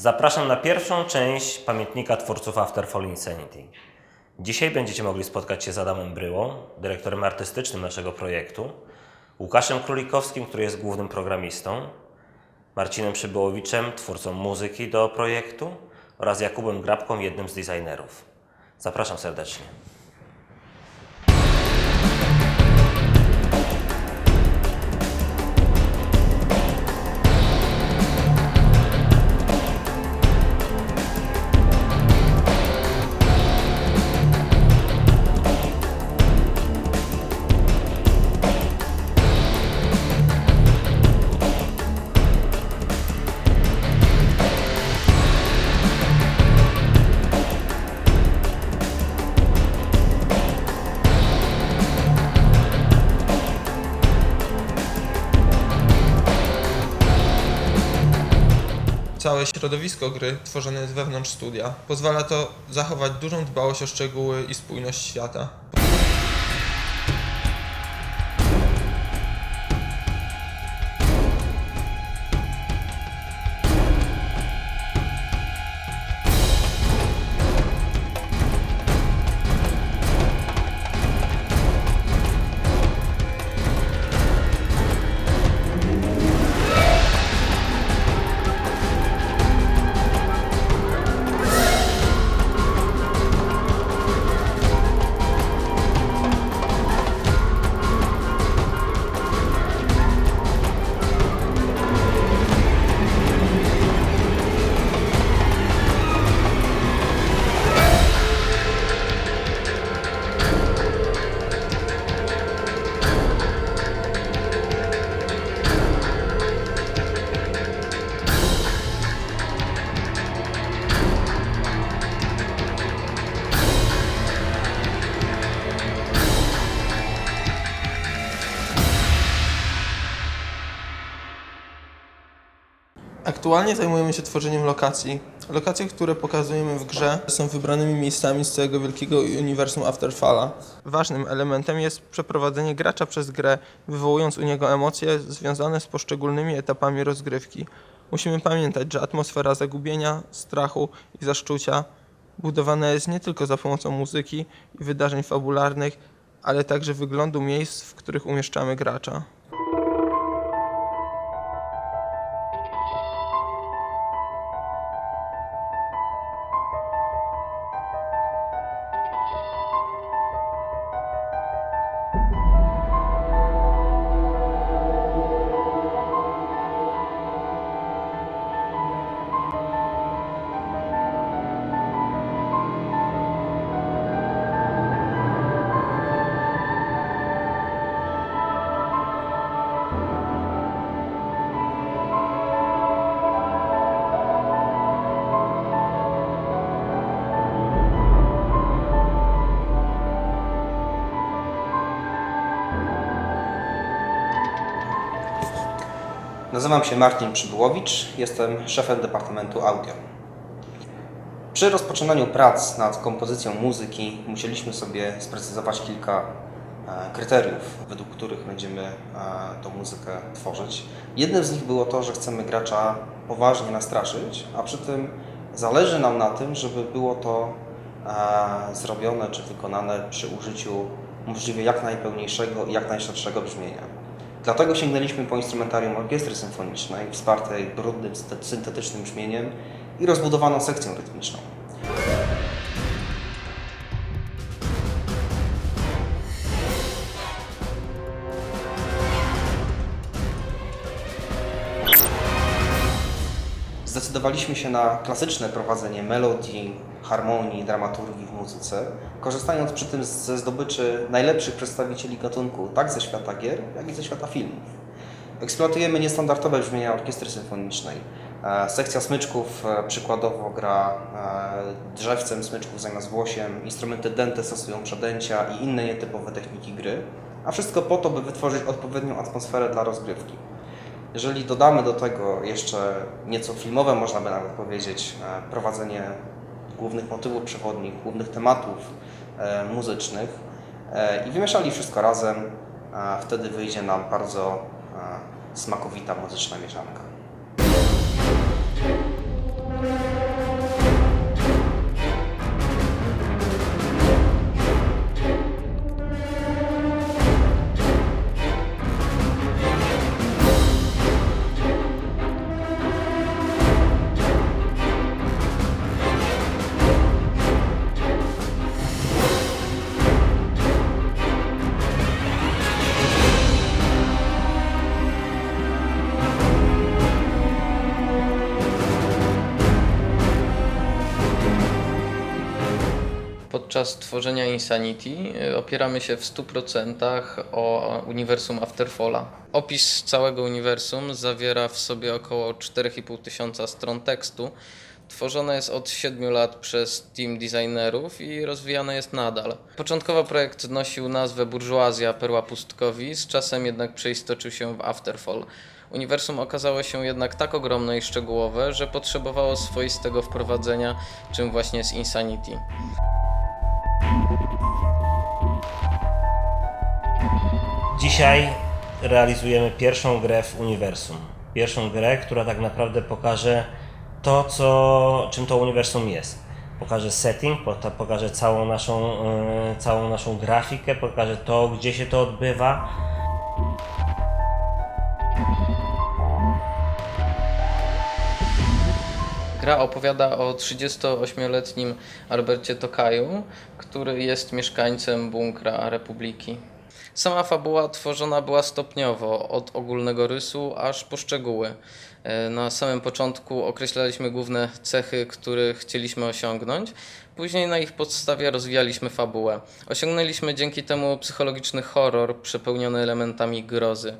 Zapraszam na pierwszą część pamiętnika twórców After Fall Insanity. Dzisiaj będziecie mogli spotkać się z Adamem Bryłą, dyrektorem artystycznym naszego projektu, Łukaszem Królikowskim, który jest głównym programistą, Marcinem Przybyłowiczem, twórcą muzyki do projektu oraz Jakubem Grabką, jednym z designerów. Zapraszam serdecznie. Całe środowisko gry tworzone jest wewnątrz studia. Pozwala to zachować dużą dbałość o szczegóły i spójność świata. Aktualnie zajmujemy się tworzeniem lokacji. Lokacje, które pokazujemy w grze, są wybranymi miejscami z całego wielkiego uniwersum Afterfalla. Ważnym elementem jest przeprowadzenie gracza przez grę, wywołując u niego emocje związane z poszczególnymi etapami rozgrywki. Musimy pamiętać, że atmosfera zagubienia, strachu i zaszczucia budowana jest nie tylko za pomocą muzyki i wydarzeń fabularnych, ale także wyglądu miejsc, w których umieszczamy gracza. Nazywam się Marcin Przybyłowicz, jestem szefem Departamentu Audio. Przy rozpoczynaniu prac nad kompozycją muzyki musieliśmy sobie sprecyzować kilka e, kryteriów, według których będziemy e, tą muzykę tworzyć. Jednym z nich było to, że chcemy gracza poważnie nastraszyć, a przy tym zależy nam na tym, żeby było to e, zrobione czy wykonane przy użyciu możliwie jak najpełniejszego i jak najszerszego brzmienia. Dlatego sięgnęliśmy po instrumentarium orkiestry symfonicznej, wspartej brudnym, synte- syntetycznym brzmieniem i rozbudowaną sekcją rytmiczną. Zdecydowaliśmy się na klasyczne prowadzenie melodii, harmonii, dramaturgii w muzyce, korzystając przy tym ze zdobyczy najlepszych przedstawicieli gatunku, tak ze świata gier, jak i ze świata filmów. Eksploatujemy niestandardowe brzmienia orkiestry symfonicznej. E, Sekcja smyczków e, przykładowo gra e, drzewcem smyczków zamiast włosiem, instrumenty dęte stosują przedęcia i inne nietypowe techniki gry, a wszystko po to, by wytworzyć odpowiednią atmosferę dla rozgrywki. Jeżeli dodamy do tego jeszcze nieco filmowe, można by nawet powiedzieć, prowadzenie głównych motywów przewodnich, głównych tematów e, muzycznych e, i wymieszali wszystko razem, wtedy wyjdzie nam bardzo e, smakowita muzyczna mieszanka. Podczas tworzenia Insanity y, opieramy się w 100% o uniwersum Afterfalla. Opis całego uniwersum zawiera w sobie około 4,5 tysiąca stron tekstu. Tworzone jest od 7 lat przez team designerów i rozwijane jest nadal. Początkowo projekt nosił nazwę Burżuazja Perła Pustkowi, z czasem jednak przeistoczył się w Afterfall. Uniwersum okazało się jednak tak ogromne i szczegółowe, że potrzebowało swoistego wprowadzenia, czym właśnie jest Insanity. Dzisiaj realizujemy pierwszą grę w uniwersum. Pierwszą grę, która tak naprawdę pokaże to, co, czym to uniwersum jest. Pokaże setting, pokaże całą naszą, e, całą naszą grafikę, pokaże to, gdzie się to odbywa. Gra opowiada o 38-letnim Albercie Tokaju, który jest mieszkańcem bunkra Republiki. Sama fabuła tworzona była stopniowo, od ogólnego rysu aż po szczegóły. E, Na samym początku określaliśmy główne cechy, które chcieliśmy osiągnąć, później na ich podstawie rozwijaliśmy fabułę. Osiągnęliśmy dzięki temu psychologiczny horror przepełniony elementami grozy.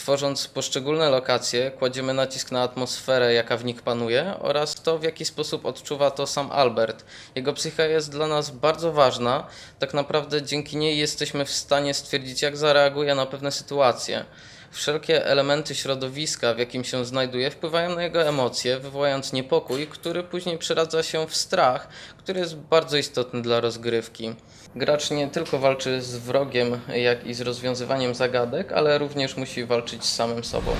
Tworząc poszczególne lokacje, kładziemy nacisk na atmosferę, jaka w nich panuje, oraz to, w jaki sposób odczuwa to sam Albert. Jego psycha jest dla nas bardzo ważna. Tak naprawdę dzięki niej jesteśmy w stanie stwierdzić, jak zareaguje na pewne sytuacje. Wszelkie elementy środowiska, w jakim się znajduje, wpływają na jego emocje, wywołując niepokój, który później przeradza się w strach, który jest bardzo istotny dla rozgrywki. Gracz nie tylko walczy z wrogiem, jak i z rozwiązywaniem zagadek, ale również musi walczyć z samym sobą.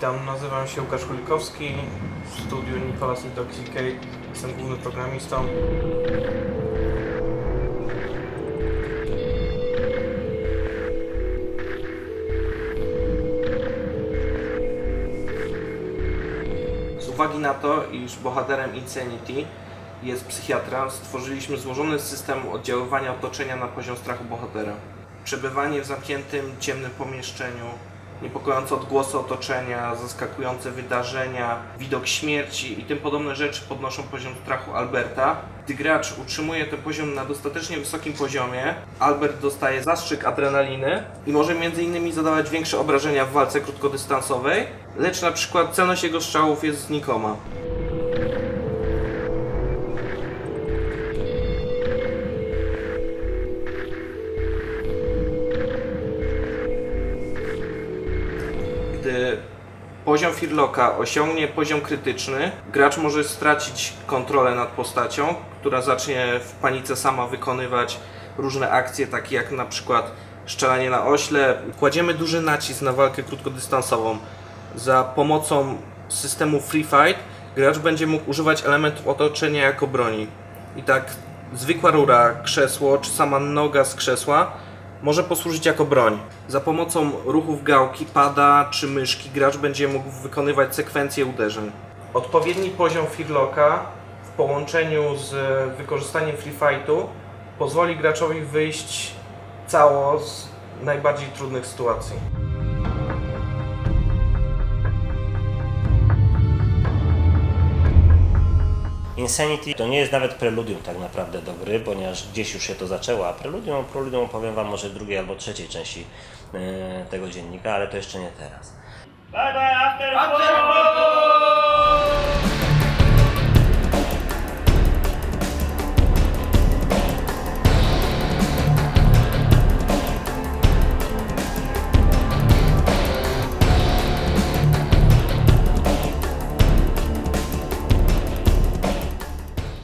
Witam, nazywam się Łukasz Kulikowski. W studiu Nicolas Intoxicate. Jestem głównym programistą. Z uwagi na to, iż bohaterem Insanity jest psychiatra, stworzyliśmy złożony system oddziaływania otoczenia na poziom strachu bohatera. Przebywanie w zamkniętym, ciemnym pomieszczeniu, niepokojące odgłosy otoczenia, zaskakujące wydarzenia, widok śmierci i tym podobne rzeczy podnoszą poziom strachu Alberta. Gdy gracz utrzymuje ten poziom na dostatecznie wysokim poziomie, Albert dostaje zastrzyk adrenaliny i może m.in. zadawać większe obrażenia w walce krótkodystansowej, lecz na przykład celność jego strzałów jest znikoma. Poziom Firlocka osiągnie poziom krytyczny, gracz może stracić kontrolę nad postacią, która zacznie w panice sama wykonywać różne akcje, takie jak na przykład strzelanie na ośle. Kładziemy duży nacisk na walkę krótkodystansową. Za pomocą systemu Free Fight gracz będzie mógł używać elementów otoczenia jako broni. I tak zwykła rura, krzesło czy sama noga z krzesła może posłużyć jako broń. Za pomocą ruchów gałki, pada czy myszki gracz będzie mógł wykonywać sekwencję uderzeń. Odpowiedni poziom Firlocka w połączeniu z wykorzystaniem Free Fightu pozwoli graczowi wyjść cało z najbardziej trudnych sytuacji. Insanity to nie jest nawet preludium tak naprawdę do gry, ponieważ gdzieś już się to zaczęło, a preludium, preludium opowiem Wam może drugiej albo trzeciej części e, tego dziennika, ale to jeszcze nie teraz. Bye bye, after, after